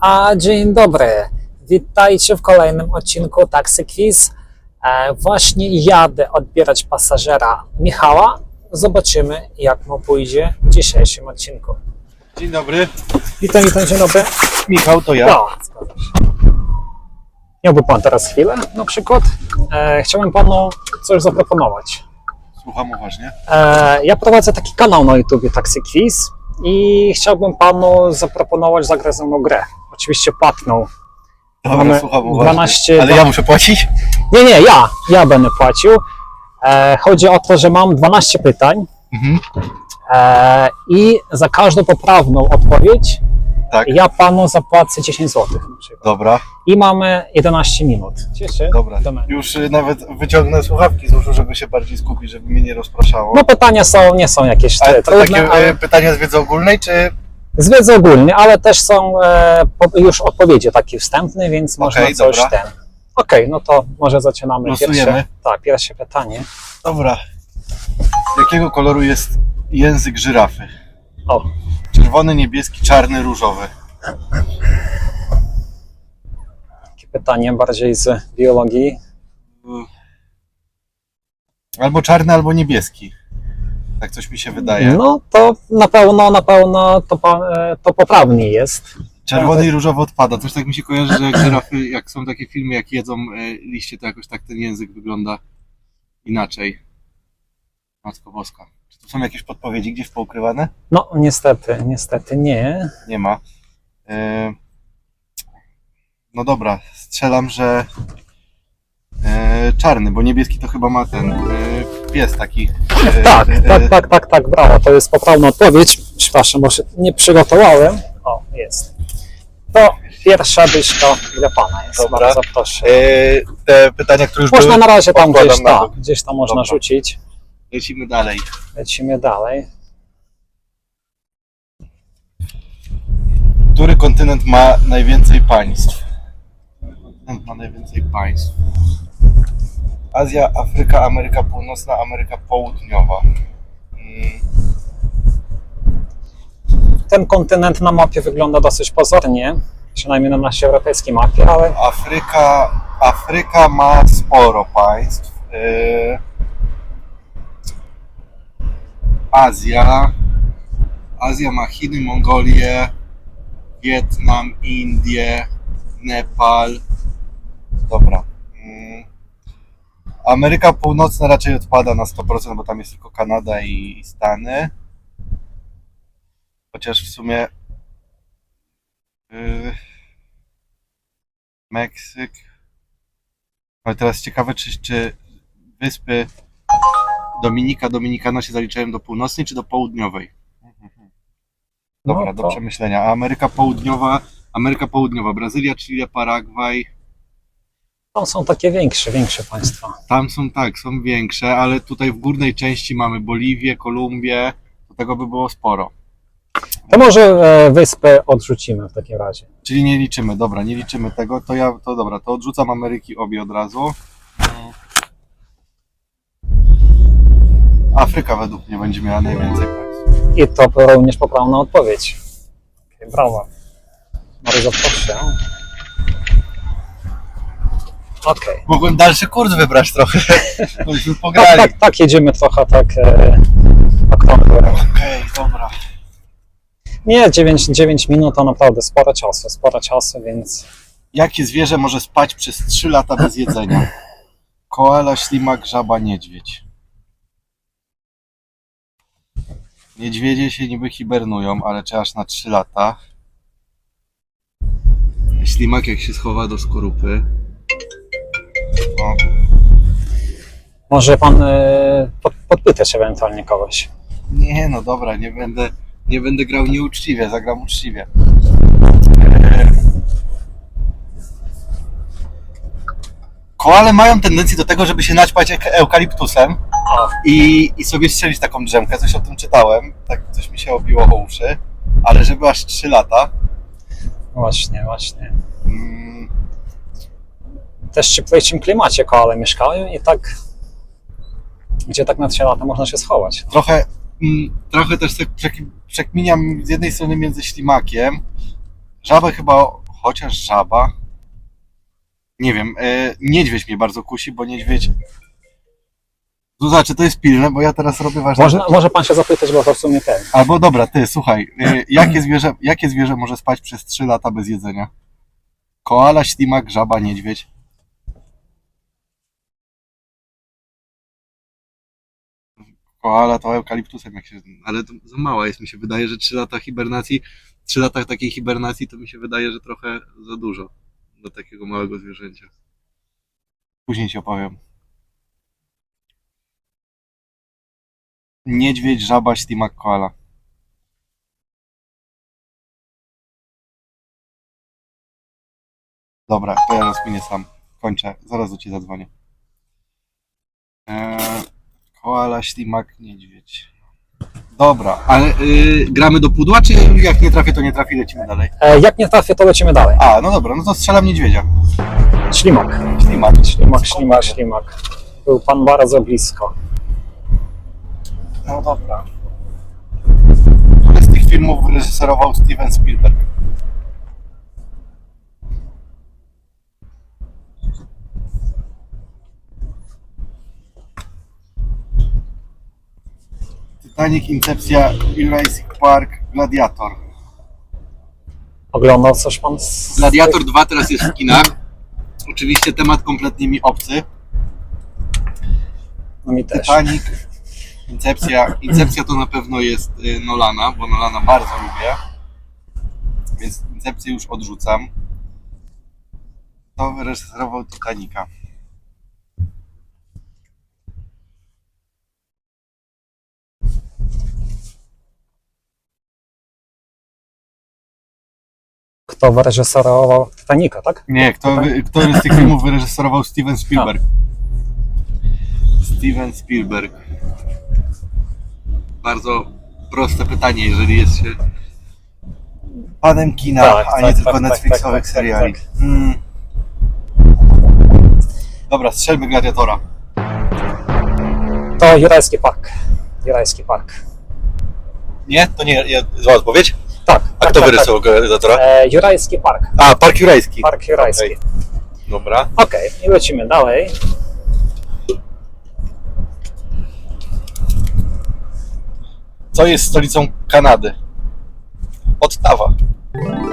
A dzień dobry. Witajcie w kolejnym odcinku Taxi Quiz. E, właśnie jadę odbierać pasażera Michała. Zobaczymy, jak mu pójdzie w dzisiejszym odcinku. Dzień dobry, Witam, witam, dzień dobry. Michał to ja. No, zgadza się. Miałby pan teraz chwilę na przykład? E, chciałbym panu coś zaproponować. Słucham uważnie. E, ja prowadzę taki kanał na YouTube Taxi Quiz i chciałbym panu zaproponować zagrać ze mną grę. Oczywiście płatną. Dobra, Mamy słucham uważnie. 12 Ale ja muszę płacić? Nie, nie, ja, ja będę płacił. E, chodzi o to, że mam 12 pytań Mhm. e, i za każdą poprawną odpowiedź Tak. ja panu zapłacę 10 zł. Dobra, I mamy 11 minut. Cieszę. dobra. Już y, nawet wyciągnę słuchawki z uszu, żeby się bardziej skupić, żeby mnie nie rozpraszało. No pytania są, nie są jakieś Ale to trudne, takie ale y, pytania z wiedzy ogólnej, czy... z wiedzy ogólnej, ale też są e, po, już odpowiedzi takie wstępne, więc można Okej, coś dobra. ten. Okej, no to może zaczynamy Losujemy. pierwsze. Tak, pierwsze pytanie. Dobra. Jakiego koloru jest język żyrafy? O, Czerwony, niebieski, czarny, różowy. takie pytanie bardziej z biologii. Albo czarny, albo niebieski. Tak coś mi się wydaje. No to na pewno, na pewno to, e, to poprawnie jest. Czerwony i różowy odpada. Coś tak mi się kojarzy, że jak żyrafy, jak są takie filmy, jak jedzą e, liście, to jakoś tak ten język wygląda inaczej. Matko Boska. Czy tu są jakieś podpowiedzi gdzieś poukrywane? No niestety, niestety nie. Nie ma. E, No dobra, strzelam, że czarny, bo niebieski to chyba ma ten e, pies taki. e, Tak, e, tak, tak, tak, tak, brawo, to jest poprawna odpowiedź. Przepraszam, może nie przygotowałem. O, jest. To pierwsza dyszka dla pana jest. Dobra. Bardzo proszę. e, Te pytania, które już Można były, na razie tam odkładam gdzieś, na tak, bok. gdzieś tam można Dobra. rzucić. lecimy dalej. Lecimy dalej. Który kontynent ma najwięcej państw? Kontynent ma najwięcej państw. Azja, Afryka, Ameryka Północna, Ameryka Południowa. Mm, Ten kontynent na mapie wygląda dosyć pozornie, przynajmniej na naszej europejskiej mapie, ale Afryka, Afryka ma sporo państw. Yy, Azja. Azja ma Chiny, Mongolię, Wietnam, Indię, Nepal. Dobra. Mm. Ameryka Północna raczej odpada na 100%, bo tam jest tylko Kanada i, Stany. Chociaż w sumie yy, Meksyk. Ale teraz ciekawe, czy, czy wyspy Dominika, Dominikana się zaliczają do północnej czy do południowej? Dobra, no do przemyślenia. A Ameryka Południowa, Ameryka Południowa, Brazylia, Chile, Paragwaj. Tam są takie większe, większe państwa. Tam są tak, są większe, ale tutaj w górnej części mamy Boliwię, Kolumbię. To tego by było sporo. To może e, wyspę odrzucimy w takim razie. Czyli nie liczymy, dobra, nie liczymy tego, to ja, to dobra, to odrzucam Ameryki obie od razu. Afryka według mnie będzie miała najwięcej państw. I to również poprawna odpowiedź. Brawo. Bardzo proszę. Okej. Mogłem dalszy kurs wybrać trochę. Byśmy Tak, pograli. tak, tak, jedziemy trochę tak e. Okej, dobra. Nie, 9, 9 minut to naprawdę sporo czasu, sporo czasu, więc Jakie zwierzę może spać przez 3 lata bez jedzenia? Koala, ślimak, żaba, niedźwiedź. Niedźwiedzie się niby hibernują, ale czy aż na 3 lata? Ślimak jak się schowa do skorupy. O, może pan e, pod, podpytać ewentualnie kogoś. nie no dobra, nie będę, nie będę grał nieuczciwie, zagram uczciwie. Koale mają tendencję do tego, żeby się naćpać ek- eukaliptusem. O, i, i sobie strzelić taką drzemkę. Coś o tym czytałem, tak coś mi się obiło o uszy, ale żeby aż 3 lata. właśnie, właśnie. Mm, Też w cieplejszym klimacie koale mieszkają i tak, gdzie tak na 3 lata można się schować. trochę, mm, trochę też tak przek- przekminiam z jednej strony między ślimakiem. Żabę chyba Chociaż żaba. Nie wiem, e, niedźwiedź mnie bardzo kusi, bo niedźwiedź. Zuza, czy to jest pilne, bo ja teraz robię ważne Można, rzeczy. może pan się zapytać, bo to w sumie ten. Albo dobra, ty, słuchaj, e, jakie zwierzę, jakie zwierzę może spać przez 3 lata bez jedzenia? Koala, ślimak, żaba, niedźwiedź. Koala to eukaliptusem, jak się. Ale to za mała jest, mi się wydaje, że 3 lata hibernacji, 3 lata takiej hibernacji to mi się wydaje, że trochę za dużo dla takiego małego zwierzęcia. Później ci opowiem. Niedźwiedź, żaba, ślimak, koala. Dobra, to ja rozkminię sam. Kończę, zaraz do ciebie zadzwonię. Eee, koala, ślimak, niedźwiedź. Dobra, ale y, gramy do pudła, czy jak nie trafię, to nie trafi, lecimy dalej? E, jak nie trafię, to lecimy dalej. A, no dobra, no to strzelam niedźwiedzia. Ślimak. Ślimak. Ślimak, ślimak, ślimak. Był pan bardzo blisko. No dobra. Który z tych filmów wyreżyserował Steven Spielberg? Titanic, Incepcja, Jurassic Park, Gladiator. Oglądał coś pan z... Gladiator 2 teraz jest w kinach. Oczywiście temat kompletnie mi obcy. No mi też. Titanic, Incepcja. Incepcja to na pewno jest y, Nolana, bo Nolana bardzo lubię. Więc Incepcję już odrzucam. To wyreżyserował Titanica. Kto wyreżyserował Titanica, tak? Nie, kto, wy- kto z tych filmów wyreżyserował Steven Spielberg? Steven Spielberg. Bardzo proste pytanie, jeżeli jest się panem kina, Tak, a tak, nie tak, tylko tak, Netflixowych tak, tak, seriali. tak. Mm. Dobra, strzelmy Gladiatora. To Jurajski Park. Jurajski Park. Nie? To nie, nie zła odpowiedź? Tak. A tak, kto tak, wyrysował? Tak. E, Jurajski Park. A, Park Jurajski. Park Jurajski. Okej. Dobra. Okej, i lecimy dalej. Co jest stolicą Kanady? Ottawa.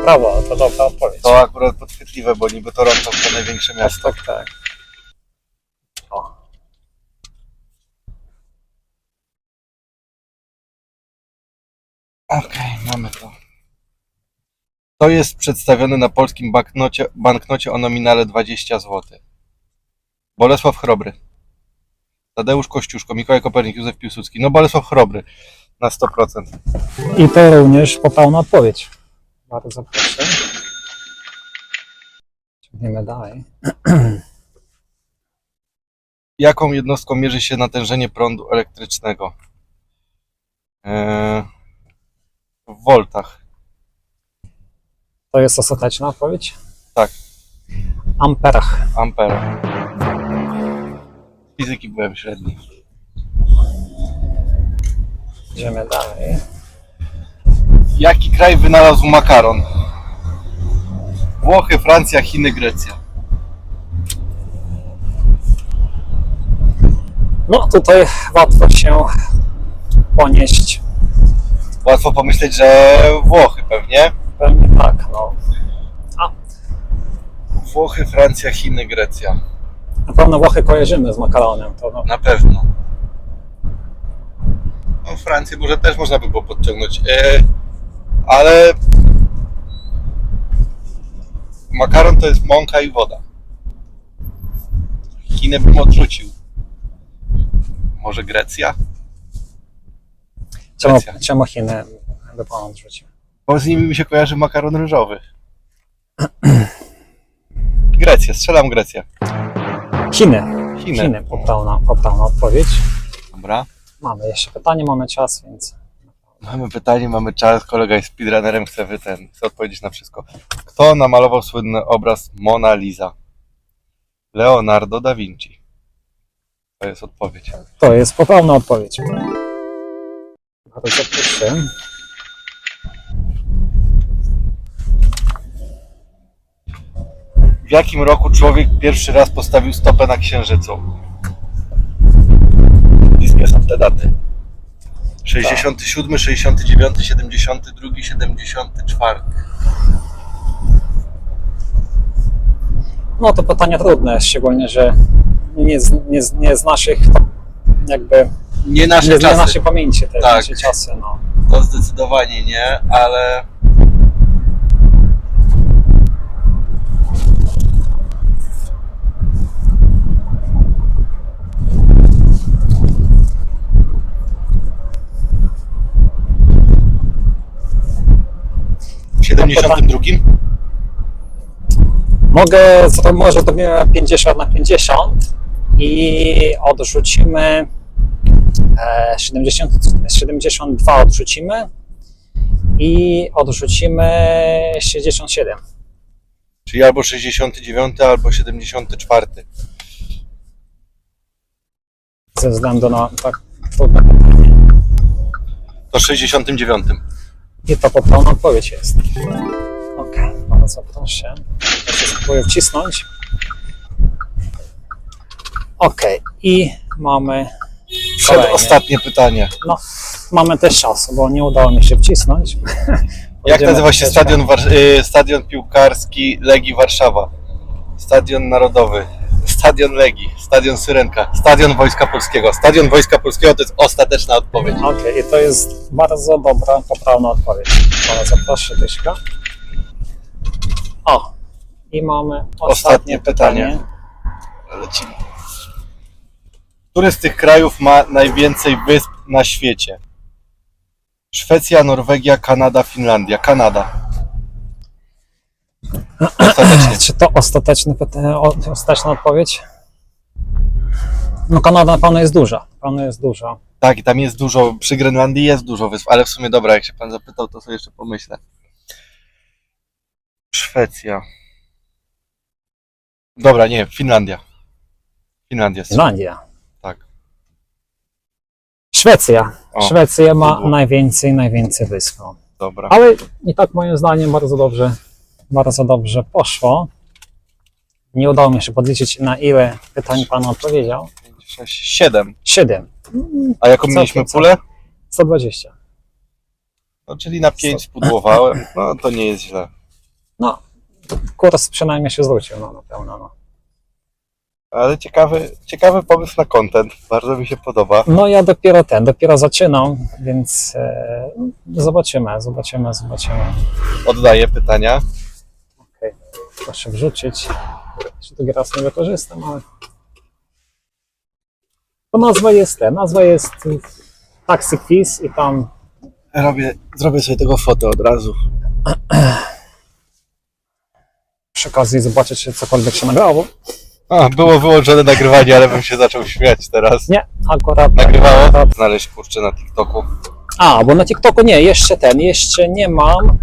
Brawo, to dobra odpowiedź. To akurat podchwytliwe, bo niby Toronto to największe tak, miasto. tak, tak. O. Okej, mamy to. To jest przedstawione na polskim banknocie, banknocie o nominale 20 zł. Bolesław Chrobry. Tadeusz Kościuszko, Mikołaj Kopernik, Józef Piłsudski. No Bolesław Chrobry na 100%. I to również poprawna odpowiedź. Bardzo proszę. Ciągniemy dalej. Jaką jednostką mierzy się natężenie prądu elektrycznego? Eee, w voltach. To jest ostateczna odpowiedź? Tak. Amperach. Ampere. Fizyki byłem średni. Idziemy dalej. Jaki kraj wynalazł makaron? Włochy, Francja, Chiny, Grecja. No tutaj łatwo się ponieść. Łatwo pomyśleć, że Włochy pewnie. Pewnie tak, no. Włochy, Francja, Chiny, Grecja. Na pewno Włochy kojarzymy z makaronem. To no, Na pewno. No Francję może też można by było podciągnąć. E, ale makaron to jest mąka i woda. Chiny bym odrzucił. Może Grecja? czemu, Grecja. czemu Chiny by pan odrzucił? Bo z nimi mi się kojarzy makaron ryżowy. Grecja, strzelam Grecję. Chiny. Chiny. Chiny, poprawna, poprawna odpowiedź. Dobra. Mamy jeszcze pytanie, mamy czas, więc Mamy pytanie, mamy czas. Kolega jest speedrunnerem, chce, wy ten, chce odpowiedzieć na wszystko. Kto namalował słynny obraz Mona Lisa? Leonardo da Vinci. To jest odpowiedź. to jest poprawna odpowiedź. Bardzo proszę. W jakim roku człowiek pierwszy raz postawił stopę na Księżycu? Bliskie są te daty. 67, 69, 72, 74. No to pytanie trudne, szczególnie, że nie z, nie z, nie z naszych jakby Nie nasze nie czasy. naszej pamięci te Tak. nasze czasy. No. To zdecydowanie nie, ale. 72? Mogę, to może zrobimy 50 na 50 i odrzucimy e, 70, 72 odrzucimy i odrzucimy 67. Czyli albo 69, albo 74. Ze względu na tak trudne. To 69. I to poprawna odpowiedź jest. Ok, bardzo proszę. Ja się spróbuję wcisnąć. Ok, i mamy kolejny. Ostatnie pytanie. No, mamy też czas, bo nie udało mi się wcisnąć. Jak nazywa się stadion, y, stadion piłkarski Legii Warszawa? Stadion Narodowy, Stadion Legii, Stadion Syrenka, Stadion Wojska Polskiego. Stadion Wojska Polskiego to jest ostateczna odpowiedź. Okej, i to jest bardzo dobra, poprawna odpowiedź. Bardzo proszę, Dyśka. O, i mamy ostatnie, Ostatnie pytanie. pytanie. Lecimy. Który z tych krajów ma najwięcej wysp na świecie? Szwecja, Norwegia, Kanada, Finlandia. Kanada. Ostatecznie. Czy to ostateczne pytanie, o- ostateczna odpowiedź? No Kanada na pewno jest duża. Na pewno jest duża. Tak, i tam jest dużo, przy Grenlandii jest dużo wysp, ale w sumie dobra, jak się pan zapytał, to sobie jeszcze pomyślę. Szwecja. Dobra, nie, Finlandia. Finlandia. jest- Finlandia. Tak. Szwecja. O, Szwecja ma było. najwięcej, najwięcej wysp. Dobra. Ale i tak moim zdaniem bardzo dobrze, bardzo dobrze poszło. Nie udało mi się podliczyć na ile pytań Pan odpowiedział. 5, 6, 7. Siedem. A jaką mieliśmy pulę? 120. No, czyli na 5 spudłowałem. No, to nie jest źle. No, kurs przynajmniej się zwrócił, no na pewno. No. Ale ciekawy, ciekawy pomysł na content. Bardzo mi się podoba. no ja dopiero ten, dopiero zaczynam, więc e, zobaczymy, zobaczymy, zobaczymy. Oddaję pytania. Okej, proszę wrzucić. Jeszcze drugi raz nie wykorzystam, ale... To nazwa jest ten, nazwa jest Taxi Quiz i tam Robię, zrobię sobie tego fotę od razu. przy okazji zobaczyć, czy cokolwiek się nagrało. A, było wyłączone nagrywanie, ale bym się zaczął śmiać teraz. Nie, akurat... Nagrywało? akurat Znaleźć kurczę na TikToku. A, bo na TikToku nie, jeszcze ten, jeszcze nie mam.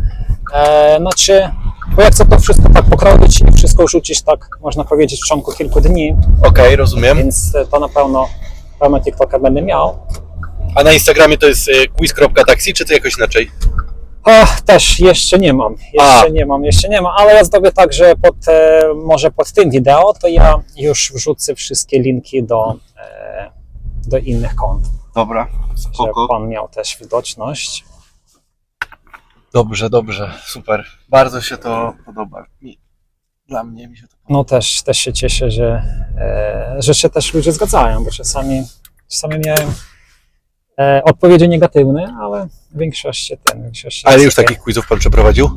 E, znaczy, bo jak chcę to wszystko tak pokroić i wszystko rzucić tak, można powiedzieć, w ciągu kilku dni, Okej, rozumiem. więc e, to na pewno, pewno TikToka będę miał. A na Instagramie to jest y, quiz.taxi, czy to jakoś inaczej? Ach, też jeszcze nie mam, jeszcze A. nie mam, jeszcze nie mam, ale ja zrobię tak, że pod, e, może pod tym wideo to ja już wrzucę wszystkie linki do, e, do innych kont, Dobra, żeby spoko. pan miał też widoczność. Dobrze, dobrze, super. Bardzo się to podoba. Mi, dla mnie mi się to podoba. No też, też się cieszę, że, e, że się też ludzie zgadzają, bo czasami, czasami miałem e, odpowiedzi negatywne, ale w większości ten, w większości Ale już takich quizów pan przeprowadził?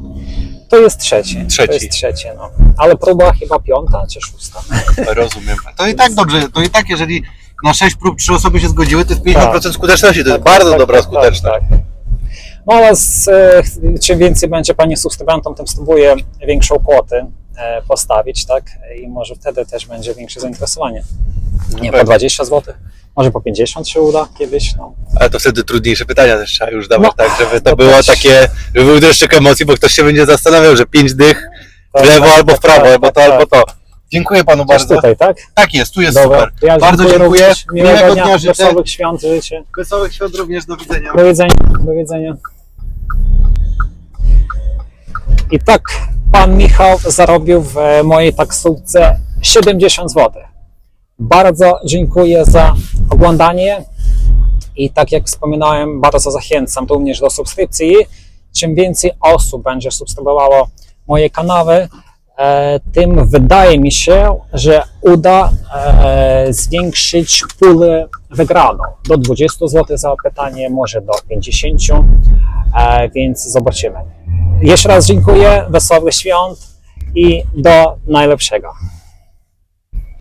To jest trzeci. Trzeci. To jest trzecie, no. Ale próba chyba piąta czy szósta. Rozumiem. To i tak dobrze, to i tak jeżeli na 6 prób 3 osoby się zgodziły, to jest 50% Tak. skuteczności, to jest Tak, bardzo tak, dobra tak, skuteczność. Tak, tak. No ale z, e, czym więcej będzie Pani subskrybentą, tym spróbuję większą kwotę e, postawić, tak? I może wtedy też będzie większe zainteresowanie. Nie, po pewnie. 20 zł, może po 50 się uda kiedyś, no. Ale to wtedy trudniejsze pytania też trzeba już dawać, No, tak, żeby to to było też. takie, żeby był deszczyk emocji, bo ktoś się będzie zastanawiał, że 5 dych w Tak, lewo tak, albo w tak, prawo, tak, albo to, tak, albo to. Dziękuję panu Też bardzo. tutaj, tak? Tak jest, tu jest Dobra. super. Ja Bardzo dziękuję. również. Miłego, Miłego dnia, dnia życzę. wesołych świąt życzę. Wesołych świąt również, do widzenia. Do widzenia. Do widzenia. I tak pan Michał zarobił w mojej taksówce 70 zł. Bardzo dziękuję za oglądanie i tak jak wspominałem, bardzo zachęcam również do subskrypcji. Czym więcej osób będzie subskrybowało moje kanały, tym wydaje mi się, że uda e, zwiększyć pulę wygraną do 20 zł za pytanie, może do 50, e, więc zobaczymy. Jeszcze raz dziękuję, wesołych świąt i do najlepszego.